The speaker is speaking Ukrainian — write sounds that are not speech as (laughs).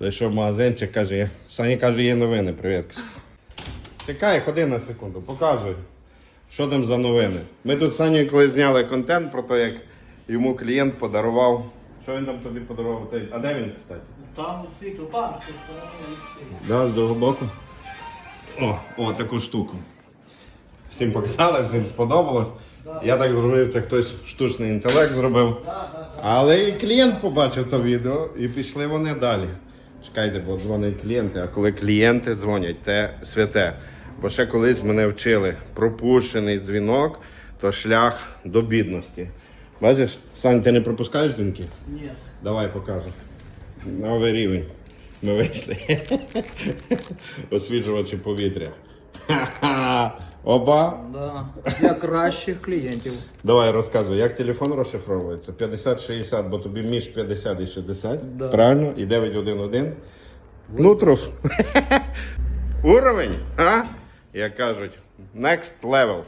Зайшов в магазинчик, каже, Саня каже, є новини, привіт. Чекай, ходи на секунду, показуй, що там за новини. Ми тут з Санєю коли зняли контент про те, як йому клієнт подарував. Що він там тобі подарував? А де він, кстати? Там світло, там висить. Да, з того боку. О, о, таку штуку. Всім показали, всім сподобалось. Я так зрозумів, це хтось штучний інтелект зробив. Але і клієнт побачив то відео і пішли вони далі. Чекайте, бо дзвонять клієнти, а коли клієнти дзвонять, те святе. Бо ще колись мене вчили, пропущений дзвінок то шлях до бідності. Бачиш, Сань, ти не пропускаєш дзвінки? Ні. Давай покажу. Новий рівень. Ми вийшли. (laughs) Освіжувачі повітря. Ха-ха! Оба. Да. Для кращих клієнтів. Давай розказуй, як телефон розшифровується? 50-60, бо тобі між 50 і 60. Да. Правильно? І 911. Нутрус. (laughs) Уровень, а? Як кажуть, next level.